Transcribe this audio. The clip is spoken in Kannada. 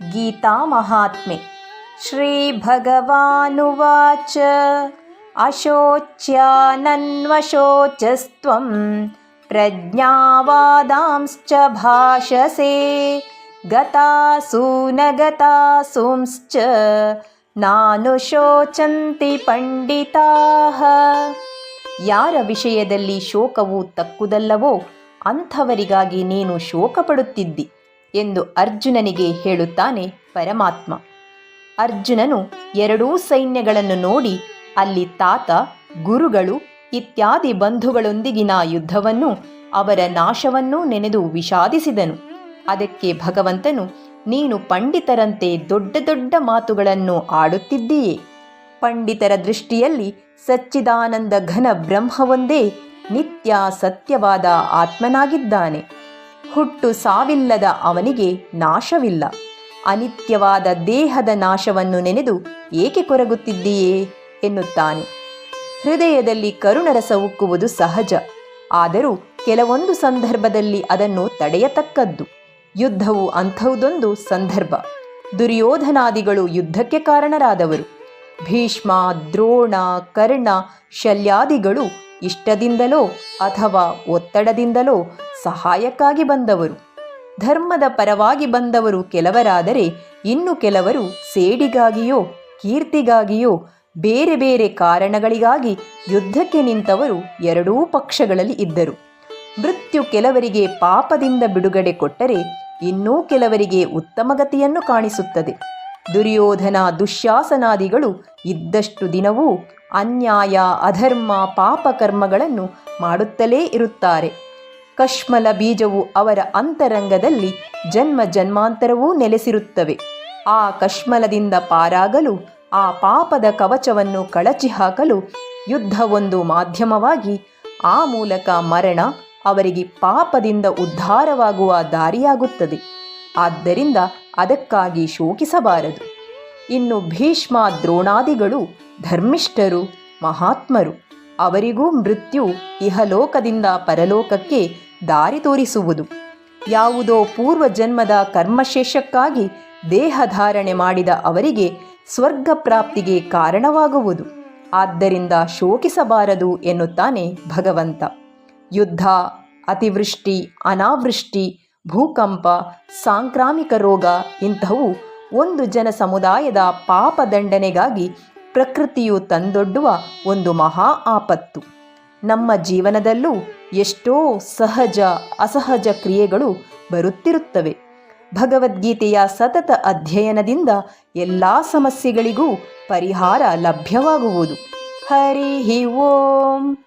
गीतामहात्म्ये श्रीभगवानुवाच अशोच्यानन्वशोचस्त्वं प्रज्ञावादांश्च भाषसे गतासु न गतासूंश्च ನಾನುಶೋಚಂತಿ ಪಂಡಿತಾಹ ಯಾರ ವಿಷಯದಲ್ಲಿ ಶೋಕವು ತಕ್ಕುದಲ್ಲವೋ ಅಂಥವರಿಗಾಗಿ ನೀನು ಶೋಕಪಡುತ್ತಿದ್ದಿ ಎಂದು ಅರ್ಜುನನಿಗೆ ಹೇಳುತ್ತಾನೆ ಪರಮಾತ್ಮ. ಅರ್ಜುನನು ಎರಡೂ ಸೈನ್ಯಗಳನ್ನು ನೋಡಿ, ಅಲ್ಲಿ ತಾತ, ಗುರುಗಳು ಇತ್ಯಾದಿ ಬಂಧುಗಳೊಂದಿಗಿನ ಯುದ್ಧವನ್ನು, ಅವರ ನಾಶವನ್ನೂ ನೆನೆದು ವಿಷಾದಿಸಿದನು. ಅದಕ್ಕೆ ಭಗವಂತನು, ನೀನು ಪಂಡಿತರಂತೆ ದೊಡ್ಡ ದೊಡ್ಡ ಮಾತುಗಳನ್ನು ಆಡುತ್ತಿದ್ದೀಯೇ. ಪಂಡಿತರ ದೃಷ್ಟಿಯಲ್ಲಿ ಸಚ್ಚಿದಾನಂದ ಘನ ಬ್ರಹ್ಮವೊಂದೇ ನಿತ್ಯ ಸತ್ಯವಾದ ಆತ್ಮನಾಗಿದ್ದಾನೆ. ಹುಟ್ಟು ಸಾವಿಲ್ಲದ ಅವನಿಗೆ ನಾಶವಿಲ್ಲ. ಅನಿತ್ಯವಾದ ದೇಹದ ನಾಶವನ್ನು ನೆನೆದು ಏಕೆ ಕೊರಗುತ್ತಿದ್ದೀಯೇ? ಎನ್ನುತ್ತಾನೆ. ಹೃದಯದಲ್ಲಿ ಕರುಣರಸ ಉಕ್ಕುವುದು ಸಹಜ. ಆದರೂ ಕೆಲವೊಂದು ಸಂದರ್ಭದಲ್ಲಿ ಅದನ್ನು ತಡೆಯತಕ್ಕದ್ದು. ಯುದ್ಧವು ಅಂಥವುದೊಂದು ಸಂದರ್ಭ. ದುರ್ಯೋಧನಾದಿಗಳು ಯುದ್ಧಕ್ಕೆ ಕಾರಣರಾದವರು. ಭೀಷ್ಮ, ದ್ರೋಣ, ಕರ್ಣ, ಶಲ್ಯಾದಿಗಳು ಇಷ್ಟದಿಂದಲೋ ಅಥವಾ ಒತ್ತಡದಿಂದಲೋ ಸಹಾಯಕ್ಕಾಗಿ ಬಂದವರು. ಧರ್ಮದ ಪರವಾಗಿ ಬಂದವರು ಕೆಲವರಾದರೆ ಇನ್ನು ಕೆಲವರು ಸೇಡಿಗಾಗಿಯೋ, ಕೀರ್ತಿಗಾಗಿಯೋ, ಬೇರೆ ಬೇರೆ ಕಾರಣಗಳಿಗಾಗಿ ಯುದ್ಧಕ್ಕೆ ನಿಂತವರು ಎರಡೂ ಪಕ್ಷಗಳಲ್ಲಿ ಇದ್ದರು. ಮೃತ್ಯು ಕೆಲವರಿಗೆ ಪಾಪದಿಂದ ಬಿಡುಗಡೆ ಕೊಟ್ಟರೆ ಇನ್ನೂ ಕೆಲವರಿಗೆ ಉತ್ತಮಗತಿಯನ್ನು ಕಾಣಿಸುತ್ತದೆ. ದುರ್ಯೋಧನ ದುಶ್ಯಾಸನಾದಿಗಳು ಇದ್ದಷ್ಟು ದಿನವೂ ಅನ್ಯಾಯ, ಅಧರ್ಮ ಪಾಪಕರ್ಮಗಳನ್ನು ಮಾಡುತ್ತಲೇ ಇರುತ್ತಾರೆ. ಕಶ್ಮಲ ಬೀಜವು ಅವರ ಅಂತರಂಗದಲ್ಲಿ ಜನ್ಮ ಜನ್ಮಾಂತರವೂ ನೆಲೆಸಿರುತ್ತವೆ. ಆ ಕಶ್ಮಲದಿಂದ ಪಾರಾಗಲು, ಆ ಪಾಪದ ಕವಚವನ್ನು ಕಳಚಿ ಹಾಕಲು ಯುದ್ಧ ಒಂದು ಮಾಧ್ಯಮವಾಗಿ ಆ ಮೂಲಕ ಮರಣ ಅವರಿಗೆ ಪಾಪದಿಂದ ಉದ್ಧಾರವಾಗುವ ದಾರಿಯಾಗುತ್ತದೆ. ಆದ್ದರಿಂದ ಅದಕ್ಕಾಗಿ ಶೋಕಿಸಬಾರದು. ಇನ್ನು ಭೀಷ್ಮ ದ್ರೋಣಾದಿಗಳು ಧರ್ಮಿಷ್ಠರು, ಮಹಾತ್ಮರು, ಅವರಿಗೂ ಮೃತ್ಯು ಇಹಲೋಕದಿಂದ ಪರಲೋಕಕ್ಕೆ ದಾರಿ ತೋರಿಸುವುದು. ಯಾವುದೋ ಪೂರ್ವ ಜನ್ಮದ ಕರ್ಮಶೇಷಕ್ಕಾಗಿ ದೇಹಧಾರಣೆ ಮಾಡಿದ ಅವರಿಗೆ ಸ್ವರ್ಗ ಪ್ರಾಪ್ತಿಗೆ ಕಾರಣವಾಗುವುದು. ಆದ್ದರಿಂದ ಶೋಕಿಸಬಾರದು ಎನ್ನುತ್ತಾನೆ ಭಗವಂತ. ಯುದ್ಧ, ಅತಿವೃಷ್ಟಿ, ಅನಾವೃಷ್ಟಿ, ಭೂಕಂಪ, ಸಾಂಕ್ರಾಮಿಕ ರೋಗ ಇಂಥವು ಒಂದು ಜನ ಸಮುದಾಯದ ಪಾಪದಂಡನೆಗಾಗಿ ಪ್ರಕೃತಿಯು ತಂದೊಡ್ಡುವ ಒಂದು ಮಹಾ ಆಪತ್ತು. ನಮ್ಮ ಜೀವನದಲ್ಲೂ ಎಷ್ಟೋ ಸಹಜ, ಅಸಹಜ ಕ್ರಿಯೆಗಳು ಬರುತ್ತಿರುತ್ತವೆ. ಭಗವದ್ಗೀತೆಯ ಸತತ ಅಧ್ಯಯನದಿಂದ ಎಲ್ಲ ಸಮಸ್ಯೆಗಳಿಗೂ ಪರಿಹಾರ ಲಭ್ಯವಾಗುವುದು. ಹರಿ ಓಂ.